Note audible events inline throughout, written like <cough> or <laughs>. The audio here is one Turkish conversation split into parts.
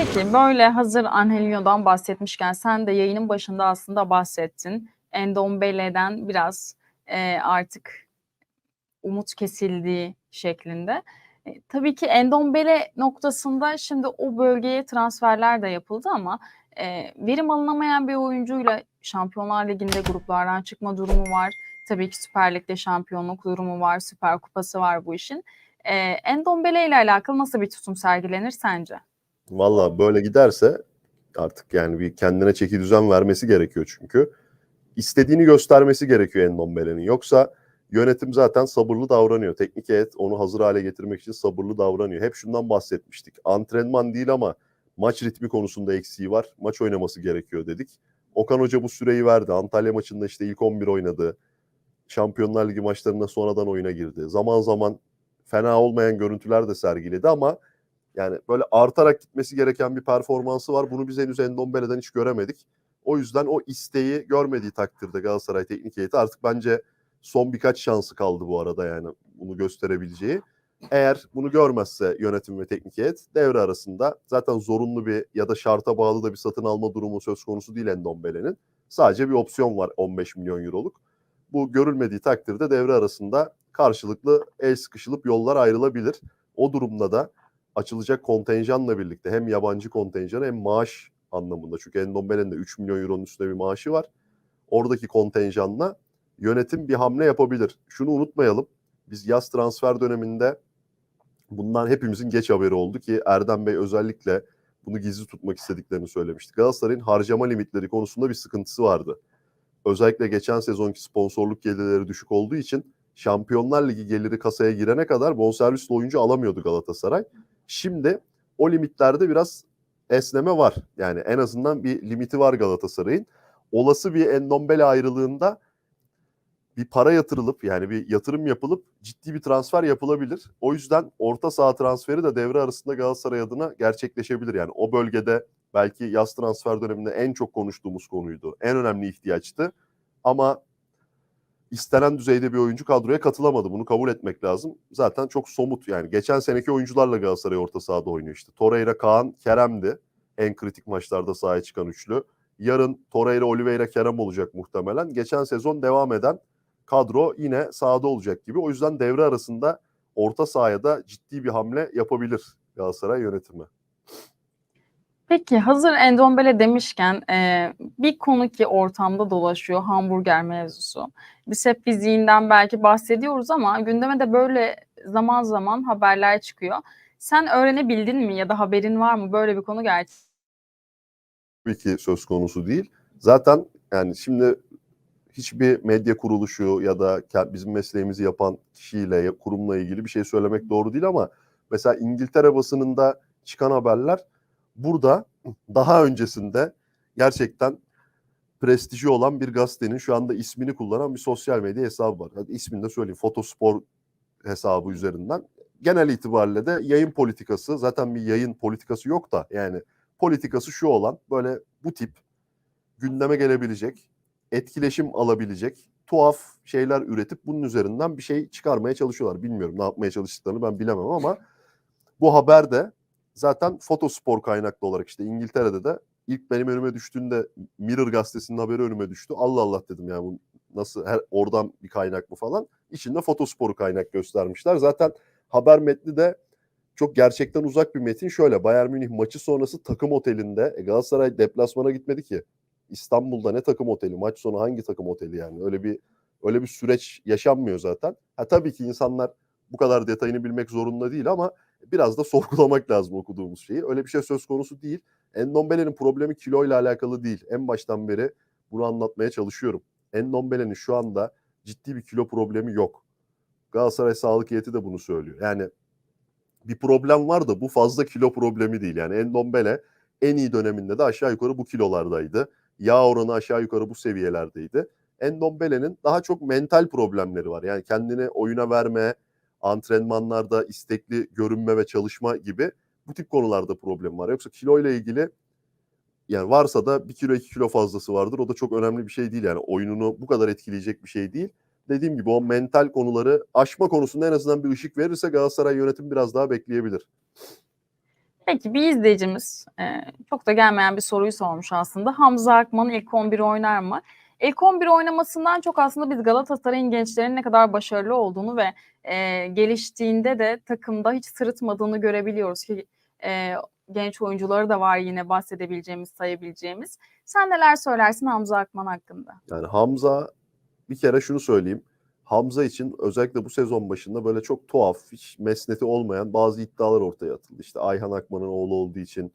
Peki böyle hazır Angelinho'dan bahsetmişken sen de yayının başında aslında bahsettin. Endombele'den biraz e, artık umut kesildiği şeklinde. E, tabii ki Endombele noktasında şimdi o bölgeye transferler de yapıldı ama e, verim alınamayan bir oyuncuyla Şampiyonlar Ligi'nde gruplardan çıkma durumu var. Tabii ki Süper Lig'de şampiyonluk durumu var, Süper Kupası var bu işin. E, Endombele ile alakalı nasıl bir tutum sergilenir sence? Valla böyle giderse artık yani bir kendine çeki düzen vermesi gerekiyor çünkü. İstediğini göstermesi gerekiyor Endombele'nin. Yoksa yönetim zaten sabırlı davranıyor. Teknik heyet onu hazır hale getirmek için sabırlı davranıyor. Hep şundan bahsetmiştik. Antrenman değil ama maç ritmi konusunda eksiği var. Maç oynaması gerekiyor dedik. Okan Hoca bu süreyi verdi. Antalya maçında işte ilk 11 oynadı. Şampiyonlar Ligi maçlarında sonradan oyuna girdi. Zaman zaman fena olmayan görüntüler de sergiledi ama yani böyle artarak gitmesi gereken bir performansı var. Bunu biz henüz Endombele'den hiç göremedik. O yüzden o isteği görmediği takdirde Galatasaray teknik heyeti artık bence son birkaç şansı kaldı bu arada yani bunu gösterebileceği. Eğer bunu görmezse yönetim ve teknik heyet devre arasında zaten zorunlu bir ya da şarta bağlı da bir satın alma durumu söz konusu değil Endombele'nin. Sadece bir opsiyon var 15 milyon euroluk. Bu görülmediği takdirde devre arasında karşılıklı el sıkışılıp yollar ayrılabilir. O durumda da açılacak kontenjanla birlikte hem yabancı kontenjan hem maaş anlamında. Çünkü Endombele'nin de 3 milyon euronun üstünde bir maaşı var. Oradaki kontenjanla yönetim bir hamle yapabilir. Şunu unutmayalım. Biz yaz transfer döneminde bundan hepimizin geç haberi oldu ki Erdem Bey özellikle bunu gizli tutmak istediklerini söylemişti. Galatasaray'ın harcama limitleri konusunda bir sıkıntısı vardı. Özellikle geçen sezonki sponsorluk gelirleri düşük olduğu için Şampiyonlar Ligi geliri kasaya girene kadar bonservisli oyuncu alamıyordu Galatasaray. Şimdi o limitlerde biraz esneme var. Yani en azından bir limiti var Galatasaray'ın. Olası bir Endombele ayrılığında bir para yatırılıp yani bir yatırım yapılıp ciddi bir transfer yapılabilir. O yüzden orta saha transferi de devre arasında Galatasaray adına gerçekleşebilir. Yani o bölgede belki yaz transfer döneminde en çok konuştuğumuz konuydu. En önemli ihtiyaçtı. Ama istenen düzeyde bir oyuncu kadroya katılamadı. Bunu kabul etmek lazım. Zaten çok somut yani. Geçen seneki oyuncularla Galatasaray orta sahada oynuyor işte. Torreira, Kaan, Kerem'di. En kritik maçlarda sahaya çıkan üçlü. Yarın Torreira, Oliveira, Kerem olacak muhtemelen. Geçen sezon devam eden kadro yine sahada olacak gibi. O yüzden devre arasında orta sahaya da ciddi bir hamle yapabilir Galatasaray yönetimi. Peki hazır Endombele demişken e, bir konu ki ortamda dolaşıyor hamburger mevzusu. Biz hep fiziğinden belki bahsediyoruz ama gündeme de böyle zaman zaman haberler çıkıyor. Sen öğrenebildin mi ya da haberin var mı böyle bir konu gerçek? Tabii ki söz konusu değil. Zaten yani şimdi hiçbir medya kuruluşu ya da bizim mesleğimizi yapan kişiyle, kurumla ilgili bir şey söylemek doğru değil ama mesela İngiltere basınında çıkan haberler burada daha öncesinde gerçekten prestiji olan bir gazetenin şu anda ismini kullanan bir sosyal medya hesabı var. Hadi ismini de söyleyeyim. Fotospor hesabı üzerinden. Genel itibariyle de yayın politikası zaten bir yayın politikası yok da yani politikası şu olan böyle bu tip gündeme gelebilecek, etkileşim alabilecek tuhaf şeyler üretip bunun üzerinden bir şey çıkarmaya çalışıyorlar. Bilmiyorum ne yapmaya çalıştıklarını ben bilemem ama bu haber de zaten fotospor kaynaklı olarak işte İngiltere'de de ilk benim önüme düştüğünde Mirror gazetesinin haberi önüme düştü. Allah Allah dedim ya bu nasıl her oradan bir kaynak mı falan. İçinde fotosporu kaynak göstermişler. Zaten haber metni de çok gerçekten uzak bir metin. Şöyle Bayern Münih maçı sonrası takım otelinde e, Galatasaray deplasmana gitmedi ki. İstanbul'da ne takım oteli, maç sonu hangi takım oteli yani? Öyle bir öyle bir süreç yaşanmıyor zaten. Ha tabii ki insanlar bu kadar detayını bilmek zorunda değil ama biraz da <laughs> sorgulamak lazım okuduğumuz şeyi. Öyle bir şey söz konusu değil. Endombele'nin problemi kiloyla alakalı değil. En baştan beri bunu anlatmaya çalışıyorum. Endombele'nin şu anda ciddi bir kilo problemi yok. Galatasaray Sağlık Heyeti de bunu söylüyor. Yani bir problem var da bu fazla kilo problemi değil. Yani Endombele en iyi döneminde de aşağı yukarı bu kilolardaydı. Yağ oranı aşağı yukarı bu seviyelerdeydi. Endombele'nin daha çok mental problemleri var. Yani kendini oyuna verme, antrenmanlarda istekli görünme ve çalışma gibi bu tip konularda problem var. Yoksa kilo ile ilgili yani varsa da bir kilo iki kilo fazlası vardır. O da çok önemli bir şey değil yani oyununu bu kadar etkileyecek bir şey değil. Dediğim gibi o mental konuları aşma konusunda en azından bir ışık verirse Galatasaray yönetim biraz daha bekleyebilir. Peki bir izleyicimiz çok da gelmeyen bir soruyu sormuş aslında. Hamza Akman ilk 11 oynar mı? İlk 11 oynamasından çok aslında biz Galatasaray'ın gençlerin ne kadar başarılı olduğunu ve e, geliştiğinde de takımda hiç sırıtmadığını görebiliyoruz ki e, genç oyuncuları da var yine bahsedebileceğimiz, sayabileceğimiz. Sen neler söylersin Hamza Akman hakkında? Yani Hamza bir kere şunu söyleyeyim. Hamza için özellikle bu sezon başında böyle çok tuhaf, hiç mesneti olmayan bazı iddialar ortaya atıldı. İşte Ayhan Akman'ın oğlu olduğu için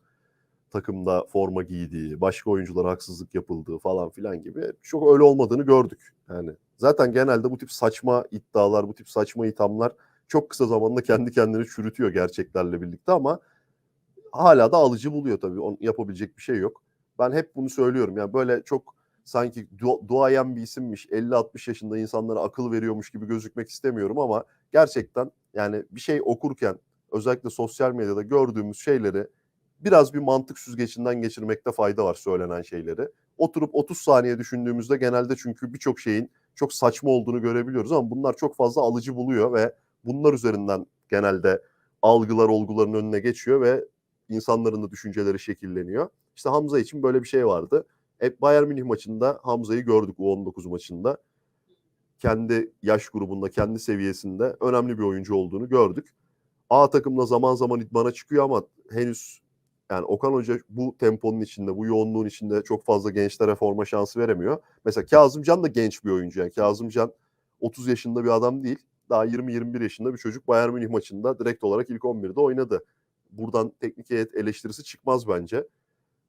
takımda forma giydiği, başka oyunculara haksızlık yapıldığı falan filan gibi çok öyle olmadığını gördük. Yani zaten genelde bu tip saçma iddialar, bu tip saçma ithamlar çok kısa zamanda kendi kendini çürütüyor gerçeklerle birlikte ama hala da alıcı buluyor tabii. Onun yapabilecek bir şey yok. Ben hep bunu söylüyorum. Yani böyle çok sanki du- duayen bir isimmiş, 50-60 yaşında insanlara akıl veriyormuş gibi gözükmek istemiyorum ama gerçekten yani bir şey okurken özellikle sosyal medyada gördüğümüz şeyleri biraz bir mantık süzgecinden geçirmekte fayda var söylenen şeyleri. Oturup 30 saniye düşündüğümüzde genelde çünkü birçok şeyin çok saçma olduğunu görebiliyoruz ama bunlar çok fazla alıcı buluyor ve bunlar üzerinden genelde algılar olguların önüne geçiyor ve insanların da düşünceleri şekilleniyor. İşte Hamza için böyle bir şey vardı. Hep Bayern Münih maçında Hamza'yı gördük U19 maçında. Kendi yaş grubunda, kendi seviyesinde önemli bir oyuncu olduğunu gördük. A takımda zaman zaman idmana çıkıyor ama henüz yani Okan Hoca bu temponun içinde, bu yoğunluğun içinde çok fazla gençlere forma şansı veremiyor. Mesela Kazımcan da genç bir oyuncu. Yani Kazımcan 30 yaşında bir adam değil. Daha 20-21 yaşında bir çocuk Bayern Münih maçında direkt olarak ilk 11'de oynadı. Buradan teknik heyet eleştirisi çıkmaz bence.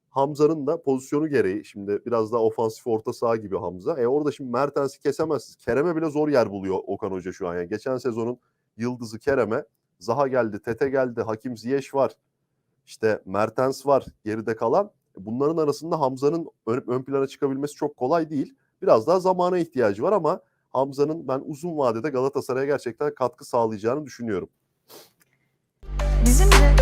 Hamza'nın da pozisyonu gereği şimdi biraz daha ofansif orta saha gibi Hamza. E orada şimdi Mertens'i kesemezsiniz. Kerem'e bile zor yer buluyor Okan Hoca şu an. Yani geçen sezonun yıldızı Kerem'e Zaha geldi, Tete geldi, Hakim Ziyech var. İşte Mertens var geride kalan. Bunların arasında Hamza'nın ön, ön plana çıkabilmesi çok kolay değil. Biraz daha zamana ihtiyacı var ama Hamza'nın ben uzun vadede Galatasaray'a gerçekten katkı sağlayacağını düşünüyorum. Bizim de